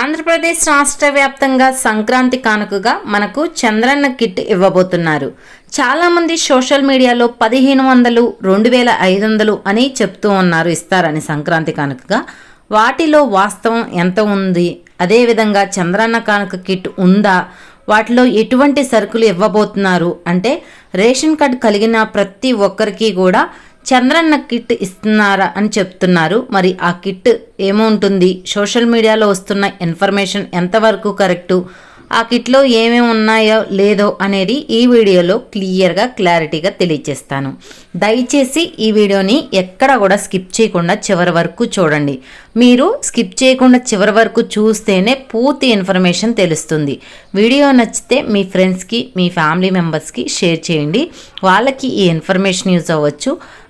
ఆంధ్రప్రదేశ్ రాష్ట్ర వ్యాప్తంగా సంక్రాంతి కానుకగా మనకు చంద్రన్న కిట్ ఇవ్వబోతున్నారు. చాలామంది సోషల్ మీడియాలో పదిహేను వందలు రెండు వేల ఐదు వందలు అని చెప్తూ ఉన్నారు ఇస్తారని సంక్రాంతి కానుకగా. వాటిలో వాస్తవం ఎంత ఉంది? అదేవిధంగా చంద్రన్న కానుక కిట్ ఉందా? వాటిలో ఎటువంటి సరుకులు ఇవ్వబోతున్నారు? అంటే రేషన్ కార్డు కలిగిన ప్రతి ఒక్కరికి కూడా చంద్రన్న కిట్ ఇస్తున్నారా అని చెప్తున్నారు. మరి ఆ కిట్ ఏముంటుంది? సోషల్ మీడియాలో వస్తున్న ఇన్ఫర్మేషన్ ఎంతవరకు కరెక్టు? ఆ కిట్లో ఏమేమి ఉన్నాయో లేదో అనేది ఈ వీడియోలో క్లియర్గా క్లారిటీగా తెలియజేస్తాను దయచేసి ఈ వీడియోని ఎక్కడ కూడా స్కిప్ చేయకుండా చివరి వరకు చూడండి. మీరు స్కిప్ చేయకుండా చివరి వరకు చూస్తేనే పూర్తి ఇన్ఫర్మేషన్ తెలుస్తుంది. వీడియో నచ్చితే మీ ఫ్రెండ్స్కి మీ ఫ్యామిలీ మెంబర్స్కి షేర్ చేయండి. వాళ్ళకి ఈ ఇన్ఫర్మేషన్ యూజ్ అవ్వచ్చు.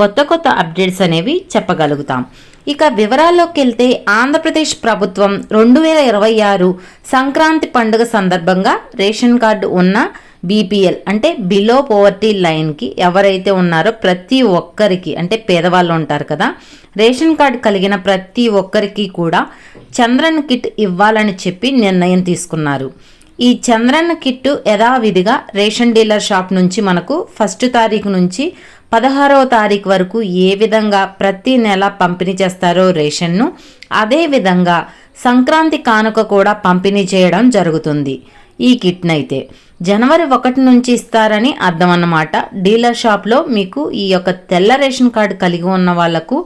కొత్త కొత్త అప్డేట్స్ అనేవి చెప్పగలుగుతాం. ఇక వివరాల్లోకి వెళ్తే ఆంధ్రప్రదేశ్ ప్రభుత్వం రెండు వేల ఇరవై ఆరు సంక్రాంతి పండుగ సందర్భంగా రేషన్ కార్డు ఉన్న బీపీఎల్ అంటే బిలో పోవర్టీ లైన్కి ఎవరైతే ఉన్నారో ప్రతి ఒక్కరికి అంటే పేదవాళ్ళు ఉంటారు కదా రేషన్ కార్డు కలిగిన ప్రతి ఒక్కరికి కూడా చంద్రన్ కిట్ ఇవ్వాలని చెప్పి నిర్ణయం తీసుకున్నారు. ఈ చంద్రన్న కిట్టు యథావిధిగా రేషన్ డీలర్ షాప్ నుంచి మనకు ఫస్ట్ తారీఖు నుంచి పదహారవ తారీఖు వరకు ఏ విధంగా ప్రతి నెల పంపిణీ చేస్తారో రేషన్ను అదే విధంగా సంక్రాంతి కానుక కూడా పంపిణీ చేయడం జరుగుతుంది. ఈ కిట్నైతే జనవరి ఒకటి నుంచి ఇస్తారని అర్థం అన్నమాట డీలర్ షాప్లో మీకు ఈ యొక్క తెల్ల రేషన్ కార్డు కలిగి ఉన్న వాళ్ళకు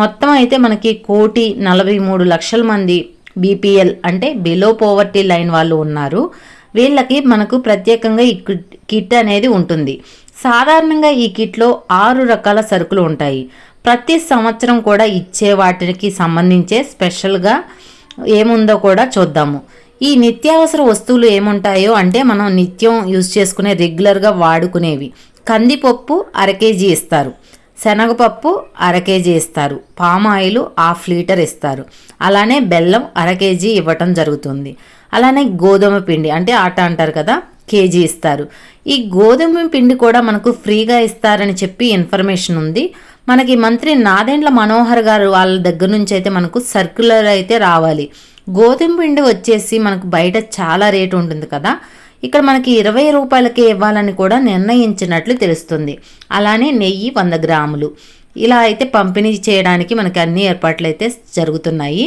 మొత్తం అయితే మనకి కోటి నలభై మూడు లక్షల మంది బీపీఎల్ అంటే బిలో పోవర్టీ లైన్ వాళ్ళు ఉన్నారు. వీళ్ళకి మనకు ప్రత్యేకంగా ఈ కిట్ అనేది ఉంటుంది. సాధారణంగా ఈ కిట్లో ఆరు రకాల సరుకులు ఉంటాయి. ప్రతి సంవత్సరం కూడా ఇచ్చే వాటికి సంబంధించే స్పెషల్గా ఏముందో కూడా చూద్దాము. ఈ నిత్యావసర వస్తువులు ఏముంటాయో అంటే మనం నిత్యం యూజ్ చేసుకునే రెగ్యులర్గా వాడుకునేవి. కందిపప్పు అర కేజీ ఇస్తారు. శనగపప్పు అర కేజీ ఇస్తారు. పామాయిల్ హాఫ్ లీటర్ ఇస్తారు. అలానే బెల్లం అర కేజీ ఇవ్వటం జరుగుతుంది. అలానే గోధుమ పిండి అంటే ఆట అంటారు కదా కేజీ ఇస్తారు. ఈ గోధుమ పిండి కూడా మనకు ఫ్రీగా ఇస్తారని చెప్పి ఇన్ఫర్మేషన్ ఉంది. మనకి మంత్రి నాదెండ్ల మనోహర్ గారు వాళ్ళ దగ్గర నుంచి అయితే మనకు సర్క్యులర్ అయితే రావాలి. గోధుమ పిండి వచ్చేసి మనకు బయట చాలా రేటు ఉంటుంది కదా. ఇక్కడ మనకి ఇరవై రూపాయలకే ఇవ్వాలని కూడా నిర్ణయించినట్లు తెలుస్తుంది. అలానే నెయ్యి వంద గ్రాములు. ఇలా అయితే పంపిణీ చేయడానికి మనకి అన్ని ఏర్పాట్లు అయితే జరుగుతున్నాయి.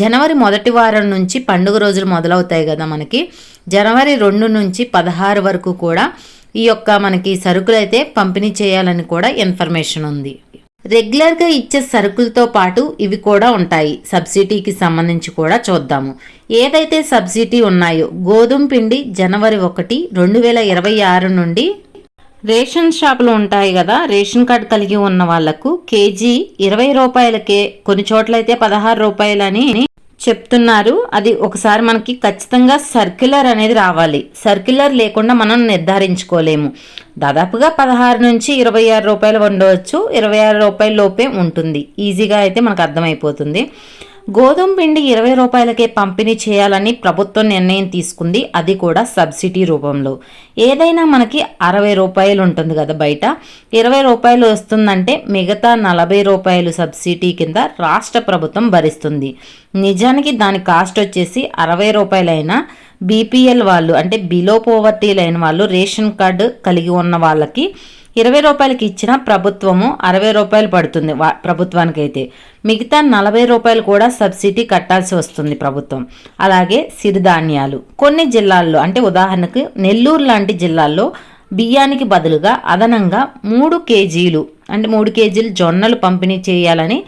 జనవరి మొదటి వారం నుంచి పండుగ రోజులు మొదలవుతాయి కదా మనకి. జనవరి రెండు నుంచి పదహారు వరకు కూడా ఈ యొక్క మనకి సరుకులు అయితే పంపిణీ చేయాలని కూడా ఇన్ఫర్మేషన్ ఉంది. రెగ్యులర్గా ఇచ్చే సరుకులతో పాటు ఇవి కూడా ఉంటాయి. సబ్సిడీకి సంబంధించి కూడా చూద్దాము. ఏదైతే సబ్సిడీ ఉన్నాయో గోధుమ పిండి జనవరి ఒకటి రెండు వేల ఇరవై ఆరు నుండి రేషన్ షాపులు ఉంటాయి కదా రేషన్ కార్డు కలిగి ఉన్న వాళ్ళకు కేజీ ఇరవై రూపాయలకే కొన్ని చోట్లయితే పదహారు రూపాయలని చెప్తున్నారు. అది ఒకసారి మనకి ఖచ్చితంగా సర్క్యులర్ అనేది రావాలి. సర్క్యులర్ లేకుండా మనం నిర్ధారించుకోలేము. దాదాపుగా పదహారు నుంచి ఇరవై ఆరు రూపాయలు ఉండవచ్చు. ఇరవై ఆరు రూపాయల లోపే ఉంటుంది. ఈజీగా అయితే మనకు అర్థమైపోతుంది. గోధుమ పిండి ఇరవై రూపాయలకే పంపిణీ చేయాలని ప్రభుత్వం నిర్ణయం తీసుకుంది. అది కూడా సబ్సిడీ రూపంలో. ఏదైనా మనకి అరవై రూపాయలు ఉంటుంది కదా బయట. ఇరవై రూపాయలు వస్తుందంటే మిగతా నలభై రూపాయలు సబ్సిడీ కింద రాష్ట్ర ప్రభుత్వం భరిస్తుంది. నిజానికి దాని కాస్ట్ వచ్చేసి అరవై రూపాయలైనా బీపీఎల్ వాళ్ళు అంటే బిలో పోవర్టీ లైన్ వాళ్ళు రేషన్ కార్డు కలిగి ఉన్న వాళ్ళకి ఇరవై రూపాయలకి ఇచ్చిన ప్రభుత్వము అరవై రూపాయలు పడుతుంది ప్రభుత్వానికైతే. మిగతా నలభై రూపాయలు కూడా సబ్సిడీ కట్టాల్సి వస్తుంది ప్రభుత్వం. అలాగే సిరిధాన్యాలు. కొన్ని జిల్లాల్లో అంటే ఉదాహరణకు నెల్లూరు లాంటి జిల్లాల్లో బియ్యానికి బదులుగా అదనంగా మూడు కేజీలు అంటే మూడు కేజీలు జొన్నలు పంపిణీ చేయాలని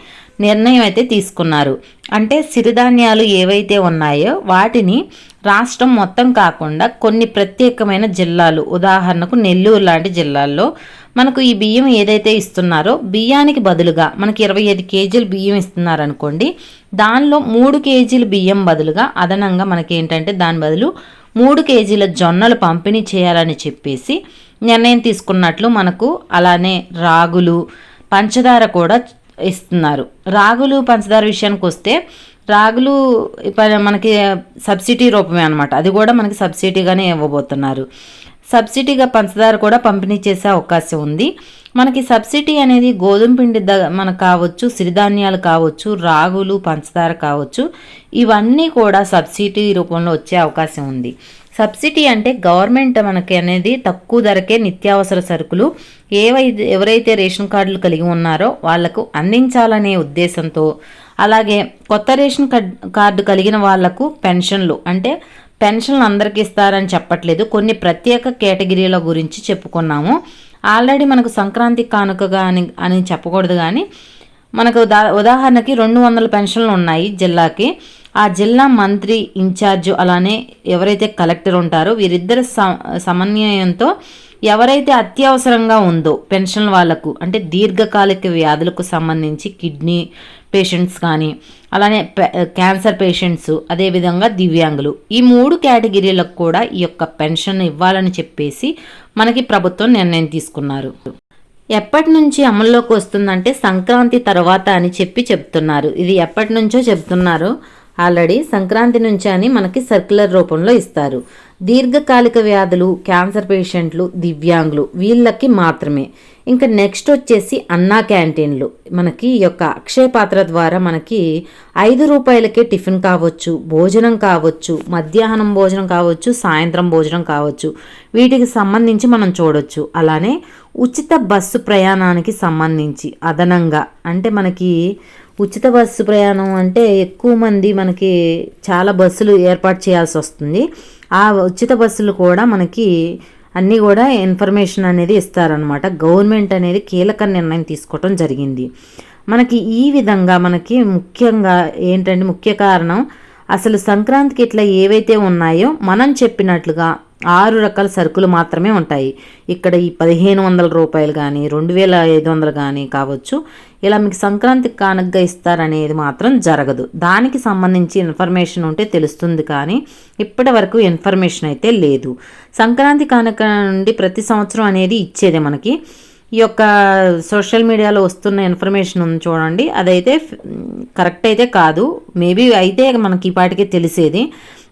నిర్ణయం అయితే తీసుకున్నారు. అంటే సిరిధాన్యాలు ఏవైతే ఉన్నాయో వాటిని రాష్ట్రం మొత్తం కాకుండా కొన్ని ప్రత్యేకమైన జిల్లాలు ఉదాహరణకు నెల్లూరు లాంటి జిల్లాల్లో మనకు ఈ బియ్యం ఏదైతే ఇస్తున్నారో బియ్యానికి బదులుగా మనకి ఇరవై ఐదు కేజీలు బియ్యం ఇస్తున్నారనుకోండి దానిలో మూడు కేజీలు బియ్యం బదులుగా అదనంగా మనకి ఏంటంటే దాని బదులు మూడు కేజీల జొన్నలు పంపిణీ చేయాలని చెప్పేసి నిర్ణయం తీసుకున్నట్లు మనకు అలానే రాగులు పంచదార కూడా ఇస్తున్నారు. రాగులు పంచదార విషయానికి వస్తే రాగులు మనకి సబ్సిడీ రూపమే అనమాట అది కూడా మనకి సబ్సిడీగానే ఇవ్వబోతున్నారు. సబ్సిడీగా పంచదార కూడా పంపిణీ చేసే అవకాశం ఉంది. మనకి సబ్సిడీ అనేది గోధుమ పిండి ద మనకు కావచ్చు సిరిధాన్యాలు కావచ్చు రాగులు పంచదార కావచ్చు ఇవన్నీ కూడా సబ్సిడీ రూపంలో వచ్చే అవకాశం ఉంది. సబ్సిడీ అంటే గవర్నమెంట్ మనకి అనేది తక్కువ ధరకే నిత్యావసర సరుకులు. ఏవైతే ఎవరైతే రేషన్ కార్డులు కలిగి ఉన్నారో వాళ్ళకు అందించాలనే ఉద్దేశంతో అలాగే కొత్త రేషన్ కార్డు కలిగిన వాళ్ళకు పెన్షన్లు. అంటే పెన్షన్లు అందరికీ ఇస్తారని చెప్పట్లేదు. కొన్ని ప్రత్యేక కేటగిరీల గురించి చెప్పుకున్నాము. ఆల్రెడీ మనకు సంక్రాంతి కానుకగా అని అని చెప్పకూడదు కానీ మనకు దా ఉదాహరణకి రెండు వందల పెన్షన్లు ఉన్నాయి జిల్లాకి. ఆ జిల్లా మంత్రి ఇన్ఛార్జ్ అలానే ఎవరైతే కలెక్టర్ ఉంటారో వీరిద్దరి స- సమన్వయంతో ఎవరైతే అత్యవసరంగా ఉందో పెన్షన్ వాళ్ళకు అంటే దీర్ఘకాలిక వ్యాధులకు సంబంధించి కిడ్నీ పేషెంట్స్ కానీ అలానే క్యాన్సర్ పేషెంట్స్ అదేవిధంగా దివ్యాంగులు ఈ మూడు కేటగిరీలకు కూడా ఈ యొక్క పెన్షన్ ఇవ్వాలని చెప్పేసి మనకి ప్రభుత్వం నిర్ణయం తీసుకున్నారు. ఎప్పటి నుంచి అమల్లోకి వస్తుందంటే సంక్రాంతి తర్వాత అని చెప్పి చెప్తున్నారు. ఇది ఎప్పటి నుంచో చెప్తున్నారు. ఆల్రెడీ సంక్రాంతి నుంచి అని మనకి సర్క్యులర్ రూపంలో ఇస్తారు. దీర్ఘకాలిక వ్యాధులు క్యాన్సర్ పేషెంట్లు దివ్యాంగులు వీళ్ళకి మాత్రమే. ఇంకా నెక్స్ట్ వచ్చేసి అన్నా క్యాంటీన్లు. మనకి ఈ యొక్క అక్షయ పాత్ర ద్వారా మనకి ఐదు రూపాయలకే టిఫిన్ కావచ్చు భోజనం కావచ్చు మధ్యాహ్నం భోజనం కావచ్చు సాయంత్రం భోజనం కావచ్చు. వీటికి సంబంధించి మనం చూడొచ్చు. అలానే ఉచిత బస్సు ప్రయాణానికి సంబంధించి అదనంగా అంటే మనకి ఉచిత బస్సు ప్రయాణం అంటే ఎక్కువ మంది మనకి చాలా బస్సులు ఏర్పాటు చేయాల్సి వస్తుంది. ఆ ఉచిత బస్సులు కూడా మనకి అన్నీ కూడా ఇన్ఫర్మేషన్ అనేది ఇస్తారనమాట గవర్నమెంట్ అనేది కీలక నిర్ణయం తీసుకోవటం జరిగింది. మనకి ఈ విధంగా మనకి ముఖ్యంగా ఏంటంటే ముఖ్య కారణం అసలు సంక్రాంతికి ఇట్లా ఏవైతే ఉన్నాయో మనం చెప్పినట్లుగా ఆరు రకాల సరుకులు మాత్రమే ఉంటాయి. ఇక్కడ ఈ పదిహేను వందల రూపాయలు కానీ రెండు వేల ఐదు వందలు కానీ కావచ్చు. ఇలా మీకు సంక్రాంతి కానుకగా ఇస్తారనేది మాత్రం జరగదు. దానికి సంబంధించి ఇన్ఫర్మేషన్ ఉంటే తెలుస్తుంది కానీ ఇప్పటి వరకు ఇన్ఫర్మేషన్ అయితే లేదు. సంక్రాంతి కానుక నుండి ప్రతి సంవత్సరం అనేది ఇచ్చేదే మనకి. ఈ యొక్క సోషల్ మీడియాలో వస్తున్న ఇన్ఫర్మేషన్ ఉంది చూడండి. అదైతే కరెక్ట్ అయితే కాదు. మేబీ అయితే మనకి ఈ పాటికే తెలిసేది.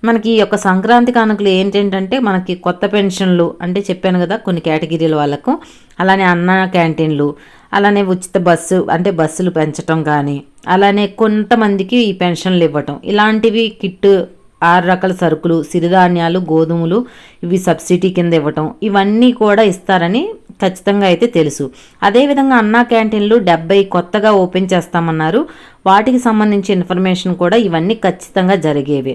మనకి ఈ యొక్క సంక్రాంతి కానుకలు ఏంటంటే మనకి కొత్త పెన్షన్లు అంటే చెప్పాను కదా కొన్ని కేటగిరీల వాళ్ళకు. అలానే అన్న క్యాంటీన్లు అలానే ఉచిత బస్సు అంటే బస్సులు పెంచటం కానీ అలానే కొంతమందికి ఈ పెన్షన్లు ఇవ్వటం. ఇలాంటివి కిట్టు ఆరు రకాల సరుకులు సిరిధాన్యాలు గోధుమలు ఇవి సబ్సిడీ కింద ఇవ్వటం. ఇవన్నీ కూడా ఇస్తారని ఖచ్చితంగా అయితే తెలుసు. అదేవిధంగా అన్నా క్యాంటీన్లు డెబ్బై కొత్తగా ఓపెన్ చేస్తామన్నారు. వాటికి సంబంధించి ఇన్ఫర్మేషన్ కూడా ఇవన్నీ ఖచ్చితంగా జరిగేవి.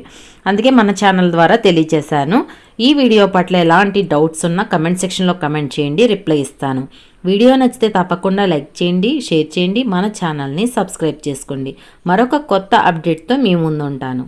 అందుకే మన ఛానల్ ద్వారా తెలియజేశాను. ఈ వీడియో పట్ల ఎలాంటి డౌట్స్ ఉన్నా కమెంట్ సెక్షన్లో కమెంట్ చేయండి రిప్లై ఇస్తాను. వీడియో నచ్చితే తప్పకుండా లైక్ చేయండి షేర్ చేయండి మన ఛానల్ని సబ్స్క్రైబ్ చేసుకోండి. మరొక కొత్త అప్డేట్తో మీ ముందు ఉంటాను